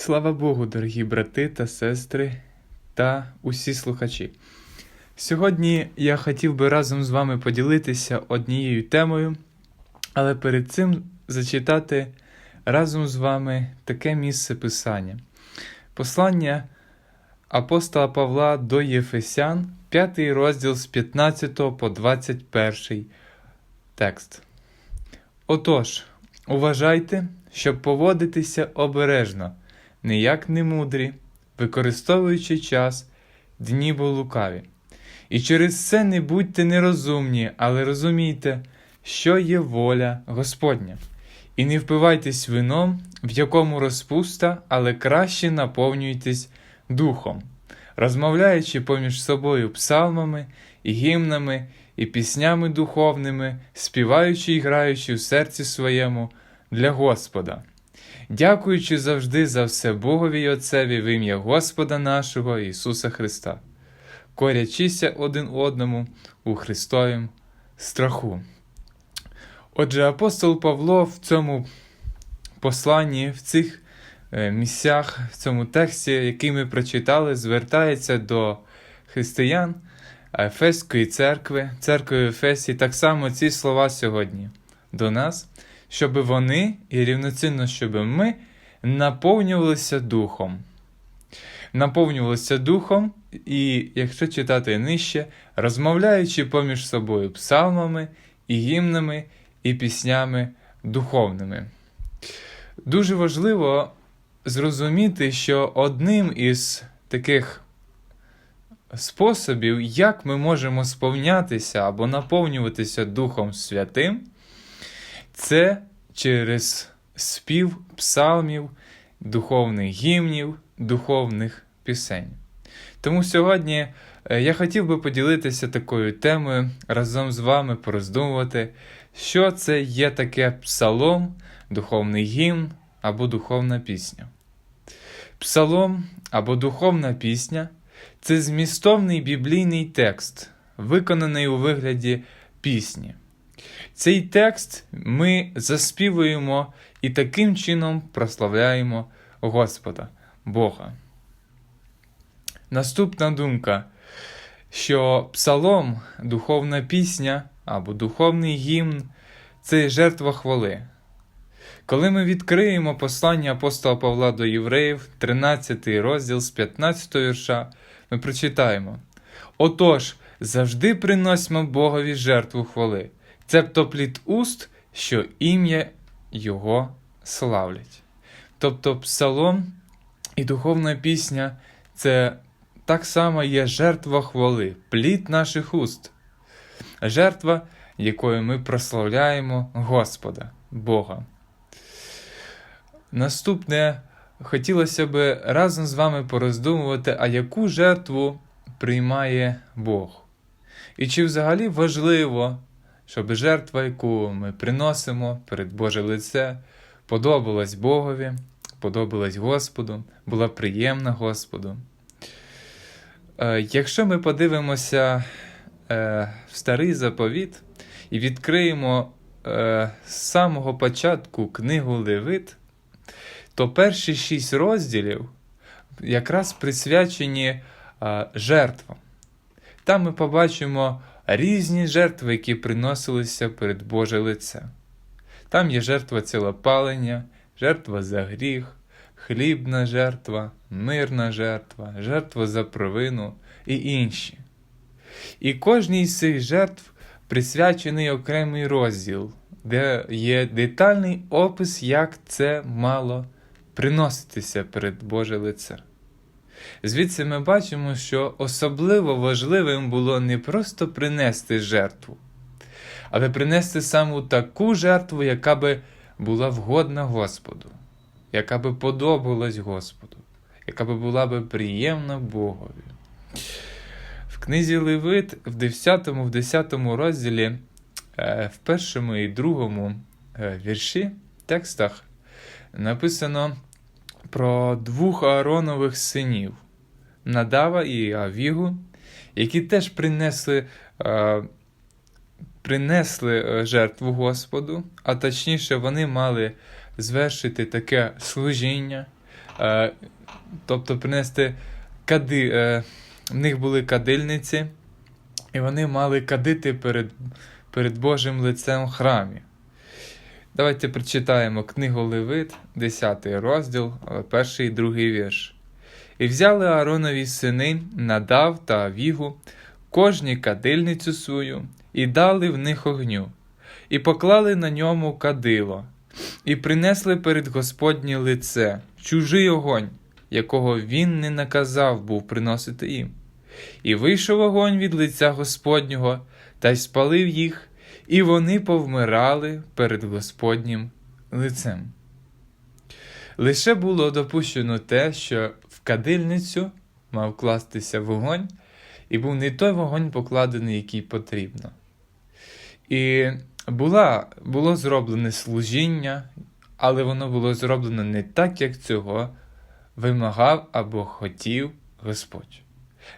Слава Богу, дорогі брати та сестри та усі слухачі. Сьогодні я хотів би разом з вами поділитися однією темою, але перед цим зачитати разом з вами таке місце Писання. Послання апостола Павла до Єфесян, 5 розділ з 15 по 21 текст. Отож, уважайте, щоб поводитися обережно, не як немудрі, використовуючи час, дні бо лукаві. І через це не будьте нерозумні, але розумійте, що є воля Господня. І не впивайтесь вином, в якому розпуста, але краще наповнюйтесь духом, розмовляючи поміж собою псалмами і гімнами і піснями духовними, співаючи і граючи в серці своєму для Господа, дякуючи завжди за все Богові й Отцеві в ім'я Господа нашого Ісуса Христа, корячися один одному у Христовім страху. Отже, апостол Павло в цьому посланні, в цих е, місцях, в цьому тексті, який ми прочитали, звертається до християн Ефеської церкви, церкви Ефесії, так само ці слова сьогодні до нас, щоб вони і рівноцінно, щоб ми наповнювалися духом. Наповнювалися духом, і, якщо читати нижче, розмовляючи поміж собою псалмами і гімнами і піснями духовними. Дуже важливо зрозуміти, що одним із таких способів, як ми можемо сповнятися або наповнюватися Духом Святим, це через спів псалмів, духовних гімнів, духовних пісень. Тому сьогодні е, я хотів би поділитися такою темою, разом з вами пороздумувати, що це є таке псалом, духовний гімн або духовна пісня. Псалом або духовна пісня це змістовний біблійний текст, виконаний у вигляді пісні. Цей текст ми заспівуємо і таким чином прославляємо Господа Бога. Наступна думка, що псалом, духовна пісня або духовний гімн це жертва хвали. Коли ми відкриємо послання апостола Павла до Євреїв, 13 розділ з 15 вірша, ми прочитаємо: Отож, завжди приносимо Богові жертву хвали, цебто плід уст, що ім'я Його славлять. Тобто псалом і духовна пісня це так само є жертва хвали, плід наших уст, жертва, якою ми прославляємо Господа, Бога. Наступне хотілося б разом з вами пороздумувати, а яку жертву приймає Бог. І чи взагалі важливо, щоб жертва, яку ми приносимо перед Боже лице, подобалась Богові, подобалась Господу, була приємна Господу. Е, Якщо ми подивимося е, в старий заповіт і відкриємо е, з самого початку книгу Левит, то перші шість розділів якраз присвячені жертвам. Там ми побачимо різні жертви, які приносилися перед Боже лице. Там є жертва цілопалення, жертва за гріх, хлібна жертва, мирна жертва, жертва за провину і інші. І кожній з цих жертв присвячений окремий розділ, де є детальний опис, як це мало приноситися перед Боже лице. Звідси ми бачимо, що особливо важливим було не просто принести жертву, але принести саме таку жертву, яка би була вгодна Господу, яка би подобалась Господу, яка би була би приємна Богові. В книзі Левит в 10 в 10 розділі, е, в першому і другому е, вірші текстах написано про двох Ааронових синів Надава і Авігу, які теж принесли е, принесли жертву Господу, а точніше, вони мали звершити таке служіння, Е, тобто принести кади. Е, в них були кадильниці, і вони мали кадити перед, перед Божим лицем в храмі. Давайте прочитаємо книгу Левит, 10 розділ, перший і другий вірш. І взяли Ааронові сини Надав та Авігу, кожні кадильницю свою, і дали в них огню, і поклали на ньому кадило, і принесли перед Господнє лице чужий огонь, якого він не наказав був приносити їм. І вийшов огонь від лиця Господнього, та й спалив їх, і вони повмирали перед Господнім лицем. Лише було допущено те, що в кадильницю мав кластися вогонь, і був не той вогонь покладений, який потрібно. І була, було зроблене служіння, але воно було зроблено не так, як цього вимагав або хотів Господь.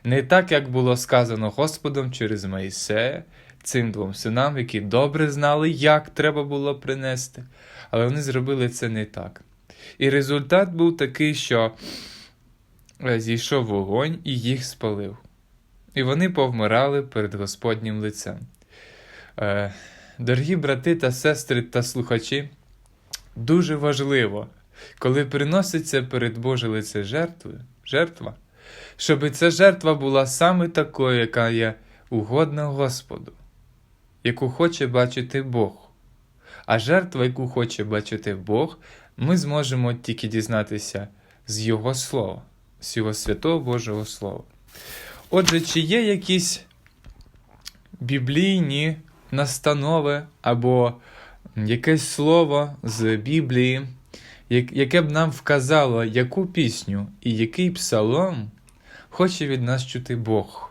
Не так, як було сказано Господом через Моїсея, цим двом синам, які добре знали, як треба було принести, але вони зробили це не так. І результат був такий, що е, зійшов вогонь і їх спалив. І вони повмирали перед Господнім лицем. Е, Дорогі брати та сестри та слухачі, дуже важливо, коли приноситься перед Боже лице жертвою, жертва, щоб ця жертва була саме такою, яка є угодна Господу, яку хоче бачити Бог. А жертва, яку хоче бачити Бог, ми зможемо тільки дізнатися з Його Слова, з Його святого Божого Слова. Отже, чи є якісь біблійні настанови або якесь слово з Біблії, яке б нам вказало, яку пісню і який псалом хоче від нас чути Бог?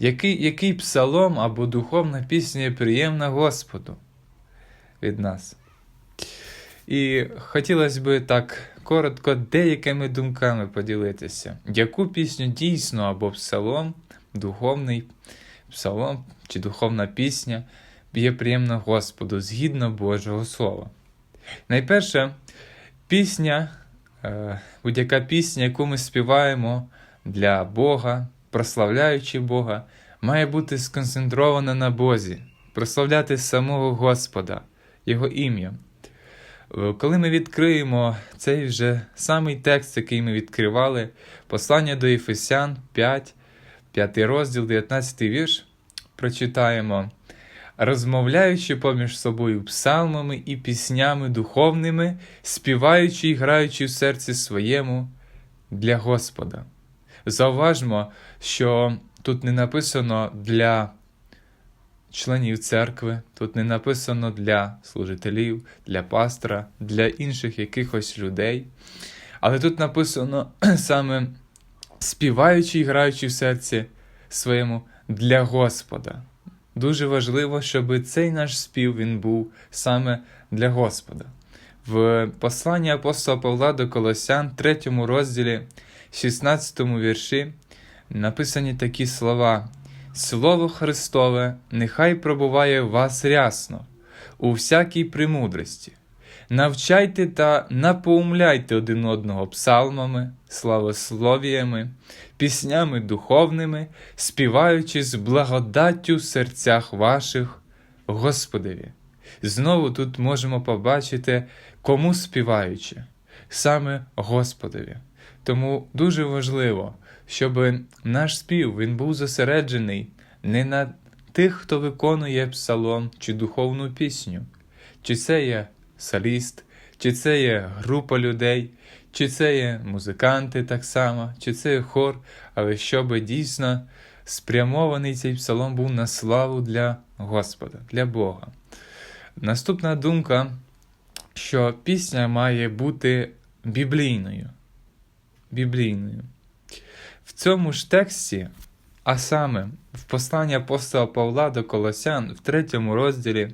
Який який псалом або духовна пісня приємна Господу від нас? І хотілося б так коротко деякими думками поділитися, яку пісню дійсно або псалом, духовний псалом чи духовна пісня є приємна Господу згідно Божого Слова. Найперше, пісня, е, будь-яка пісня, яку ми співаємо для Бога, прославляючи Бога, має бути сконцентрована на Бозі, прославляти самого Господа, Його ім'я. Е, коли ми відкриємо цей вже самий текст, який ми відкривали, послання до Єфесян 5, 5 розділ, 19 вірш, прочитаємо, розмовляючи поміж собою псалмами і піснями духовними, співаючи і граючи в серці своєму для Господа. Зауважмо, що тут не написано для членів церкви, тут не написано для служителів, для пастора, для інших якихось людей. Але тут написано саме співаючи і граючи в серці своєму для Господа. Дуже важливо, щоб цей наш спів він був саме для Господа. В посланні апостола Павла до Колосян, 3 розділі, 16 вірші, написані такі слова: Слово Христове, нехай пробуває вас рясно, у всякій премудрості. Навчайте та напоумляйте один одного псалмами, славословіями, піснями духовними, співаючи з благодаттю в серцях ваших Господеві. Знову тут можемо побачити, кому співаючи, саме Господові. Тому дуже важливо, щоб наш спів він був зосереджений не на тих, хто виконує псалом чи духовну пісню, чи це є соліст, чи це є група людей, чи це є музиканти так само, чи це є хор, але щоб дійсно спрямований цей псалом був на славу для Господа, для Бога. Наступна думка, що пісня має бути біблійною. Біблійною. В цьому ж тексті, а саме в посланні апостола Павла до Колосян в третьому розділі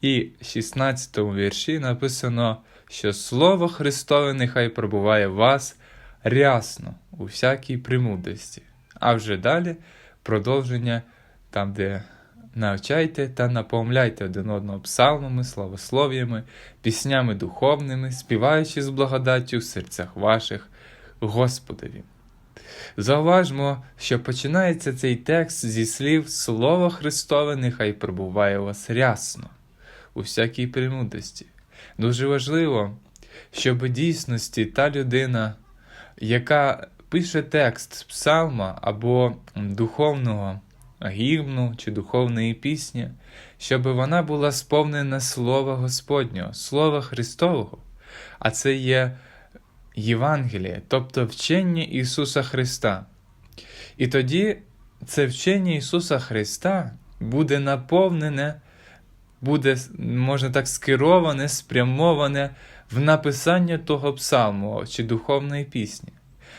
і 16 вірші написано, що Слово Христове нехай пробуває вас рясно у всякій премудрості. А вже далі продовження, там, де навчайте та наповняйте один одного псалмами, славослов'ями, піснями духовними, співаючи з благодаттю в серцях ваших Господові. Зауважмо, що починається цей текст зі слів Слово Христове нехай пробуває у вас рясно, у всякій премудрості. Дуже важливо, щоб дійсності та людина, яка пише текст псалма або духовного гімну чи духовної пісні, щоб вона була сповнена Слова Господнього, Слова Христового, а це є Євангеліє, тобто вчення Ісуса Христа. І тоді це вчення Ісуса Христа буде наповнене, буде, можна так, скероване, спрямоване в написання того псалму чи духовної пісні.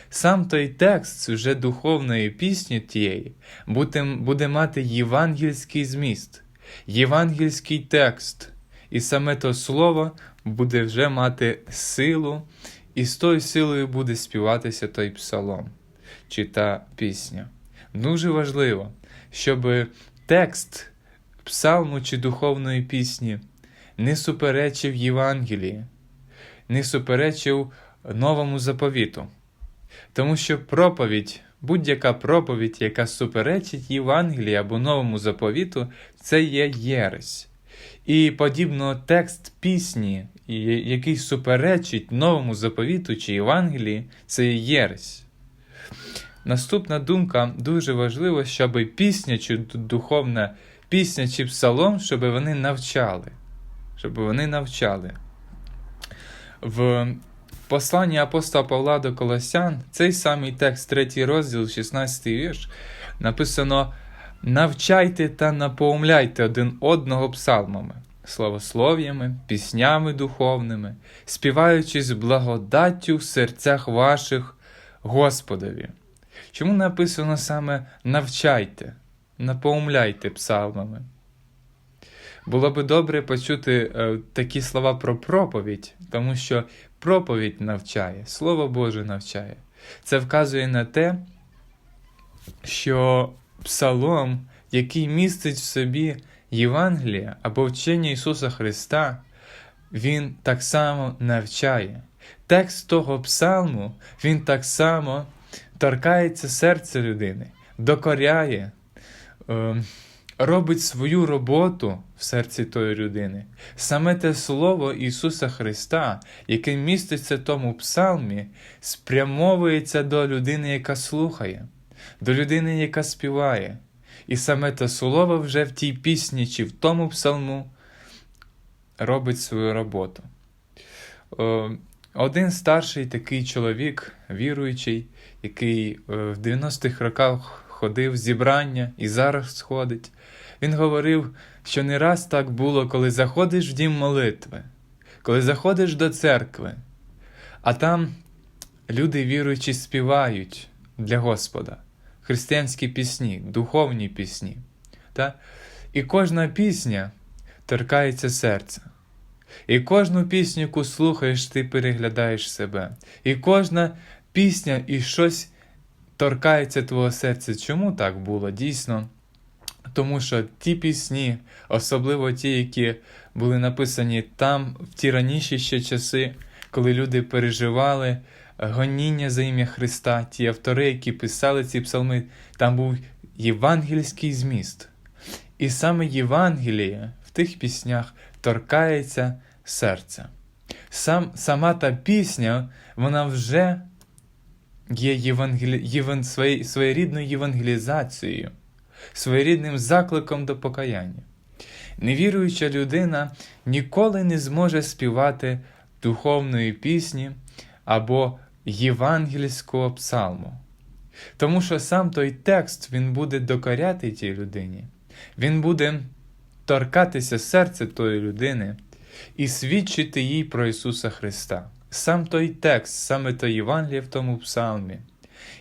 Сам той текст вже духовної пісні тієї буде, буде мати євангельський зміст, євангельський текст, і саме то слово буде вже мати силу, і з тою силою буде співатися той псалом чи та пісня. Дуже важливо, щоб текст псалму чи духовної пісні не суперечив Євангелії, не суперечив новому заповіту. Тому що проповідь, будь-яка проповідь, яка суперечить Євангелії або новому заповіту, це є єресь. І подібно текст пісні, який суперечить новому заповіту чи Євангелії, це єресь. Наступна думка дуже важливо, щоб пісня чи духовна пісня чи псалом, щоб вони навчали. Щоб вони навчали. В посланні апостола Павла до Колосян, цей самий текст, 3 розділ, 16 вірш, написано: навчайте та наповняйте один одного псалмами, славослов'ями, піснями духовними, співаючи з благодаттю в серцях ваших Господові. Чому написано саме навчайте, наповняйте псалмами? Було би добре почути е, такі слова про проповідь, тому що проповідь навчає, Слово Боже навчає. Це вказує на те, що псалом, який містить в собі Євангелія або вчення Ісуса Христа, Він так само навчає. Текст того псалму, він так само торкається серця людини, докоряє. Е, робить свою роботу в серці тої людини. Саме те Слово Ісуса Христа, яке міститься в тому псалмі, спрямовується до людини, яка слухає, до людини, яка співає. І саме те Слово вже в тій пісні чи в тому псалму робить свою роботу. Один старший такий чоловік, віруючий, який е, в 90-х роках ходив зібрання і зараз сходить. Він говорив, що не раз так було, коли заходиш в дім молитви, коли заходиш до церкви, а там люди віруючі співають для Господа християнські пісні, духовні пісні. Та? І кожна пісня торкається серця. І кожну пісню, яку слухаєш, ти переглядаєш себе. І кожна пісня і щось торкається твого серця. Чому так було? Дійсно. Тому що ті пісні, особливо ті, які були написані там в ті раніші ще часи, коли люди переживали гоніння за ім'я Христа, ті автори, які писали ці псалми, там був євангельський зміст. І саме Євангеліє в тих піснях торкається серця. Сам, Сама та пісня, вона вже є євангелі... єван... своєрідною євангелізацією своєрідним закликом до покаяння. Невіруюча людина ніколи не зможе співати духовної пісні або євангельського псалму. Тому що сам той текст він буде докоряти тій людині, він буде торкатися серця тої людини і свідчити їй про Ісуса Христа. Сам той текст, саме той Євангеліє в тому псалмі.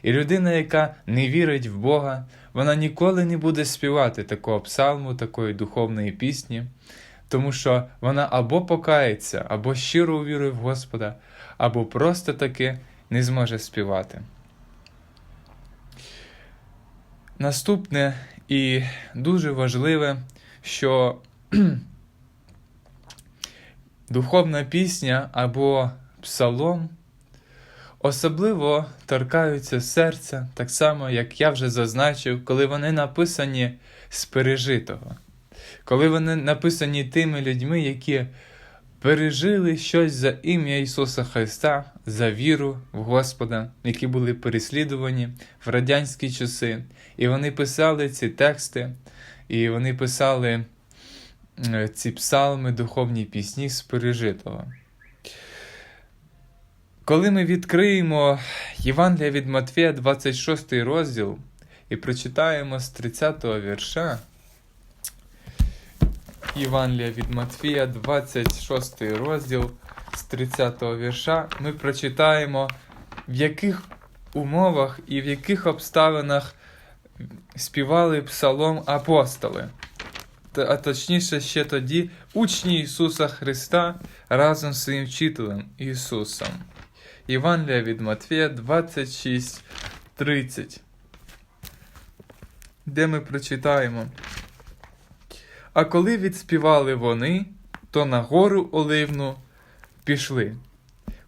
І людина, яка не вірить в Бога, вона ніколи не буде співати такого псалму, такої духовної пісні, тому що вона або покається, або щиро увірує в Господа, або просто таки не зможе співати. Наступне І дуже важливе, що духовна пісня або псалом особливо торкаються серця, так само, як я вже зазначив, коли вони написані з пережитого, коли вони написані тими людьми, які пережили щось за ім'я Ісуса Христа, за віру в Господа, які були переслідувані в радянські часи. І вони писали ці тексти, і вони писали е, ці псалми, духовні пісні з пережитого. Коли ми відкриємо Євангелія від Матфея, 26 розділ, і прочитаємо з 30 вірша, Євангелія від Матфія, 26 розділ з 30 вірша, ми прочитаємо, в яких умовах і в яких обставинах співали псалом апостоли. А точніше, ще тоді учні Ісуса Христа разом з своїм вчителем Ісусом. Євангелія від Матфея 26, 30. Де ми прочитаємо. А коли відспівали вони, то на гору Оливну пішли.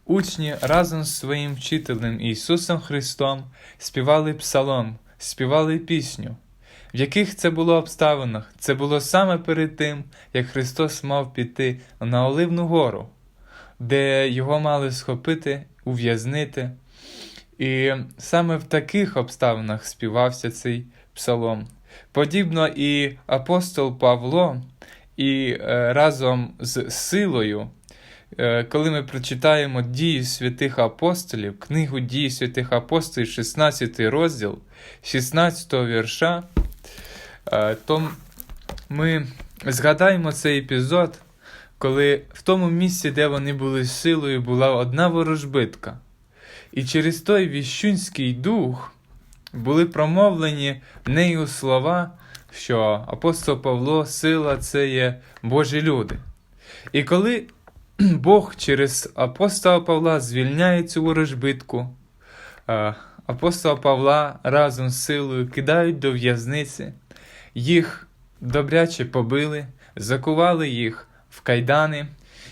Учні разом з своїм вчителем Ісусом Христом співали псалом, співали пісню. В яких це було обставинах? Це було саме перед тим, як Христос мав піти на Оливну гору, де його мали схопити, ув'язнити. І саме в таких обставинах співався цей псалом. Подібно і апостол Павло, і е, разом з силою, е, коли ми прочитаємо дії святих апостолів, книгу дії святих апостолів, 16 розділ, 16 вірша, е, то ми згадаємо цей епізод, коли в тому місці, де вони були силою, була одна ворожбитка. І через той віщунський дух були промовлені нею слова, що апостол Павло, сила це є Божі люди. І коли Бог через апостола Павла звільняє цю ворожбитку, е, апостола Павла разом з силою кидають до в'язниці, їх добряче побили, закували їх в кайдани.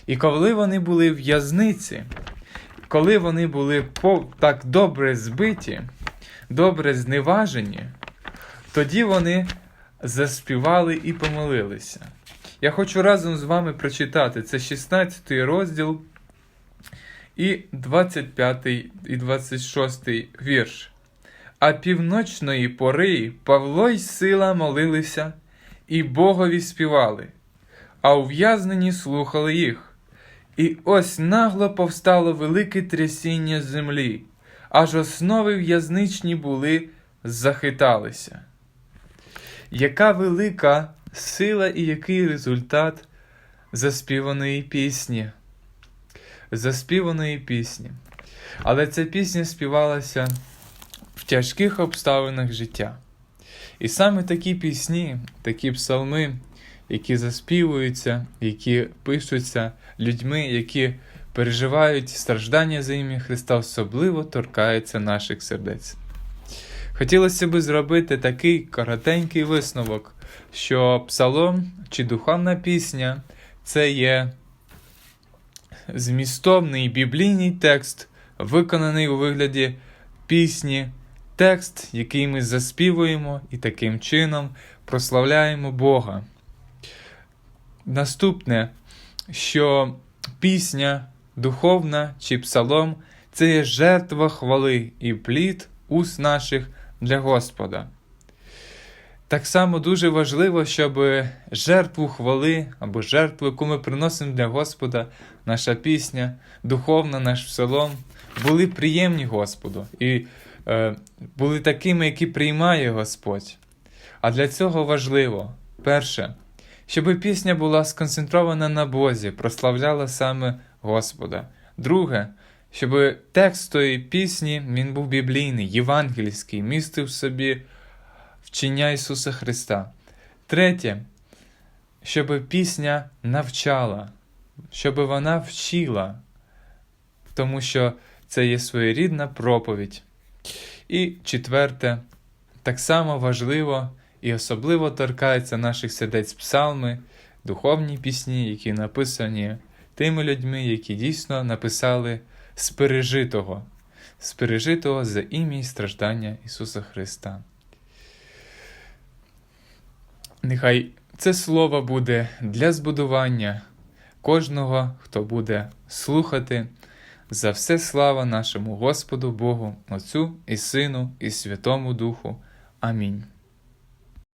І коли вони були в в'язниці, коли вони були так добре збиті, добре зневажені, тоді вони заспівали і помолилися. Я хочу разом з вами прочитати це 16 розділ і 25 і 26 вірш. А півночної пори Павло й сила молилися, і Богові співали, а ув'язнені слухали їх. І ось нагло повстало велике трясіння землі, аж основи в'язничні були, захиталися. Яка велика сила і який результат заспіваної пісні? Заспіваної пісні. Але ця пісня співалася в тяжких обставинах життя. І саме такі пісні, такі псалми, які заспівуються, які пишуться людьми, які переживають страждання за ім'я Христа, особливо торкаються наших сердець. Хотілося би зробити такий коротенький висновок, що псалом чи духовна пісня це є змістовний біблійний текст, виконаний у вигляді пісні, текст, який ми заспівуємо і таким чином прославляємо Бога. Наступне, що пісня духовна чи псалом це є жертва хвали і плід уст наших для Господа. Так само дуже важливо, щоб жертву хвали або жертву, яку ми приносимо для Господа, наша пісня, духовна, наш псалом, були приємні Господу і е, були такими, які приймає Господь. А для цього важливо, перше, щоб пісня була сконцентрована на Бозі, прославляла саме Господа. Друге, щоб текст тої пісні він був біблійний, євангельський, містив в собі вчення Ісуса Христа. Третє, щоб пісня навчала, щоб вона вчила, тому що це є своєрідна проповідь. І четверте, так само важливо і особливо торкаються наших сердець псалми, духовні пісні, які написані тими людьми, які дійсно написали з пережитого, з пережитого за ім'я і страждання Ісуса Христа. Нехай це слово буде для збудування кожного, хто буде слухати. За все слава нашому Господу Богу, Отцю і Сину, і Святому Духу. Амінь.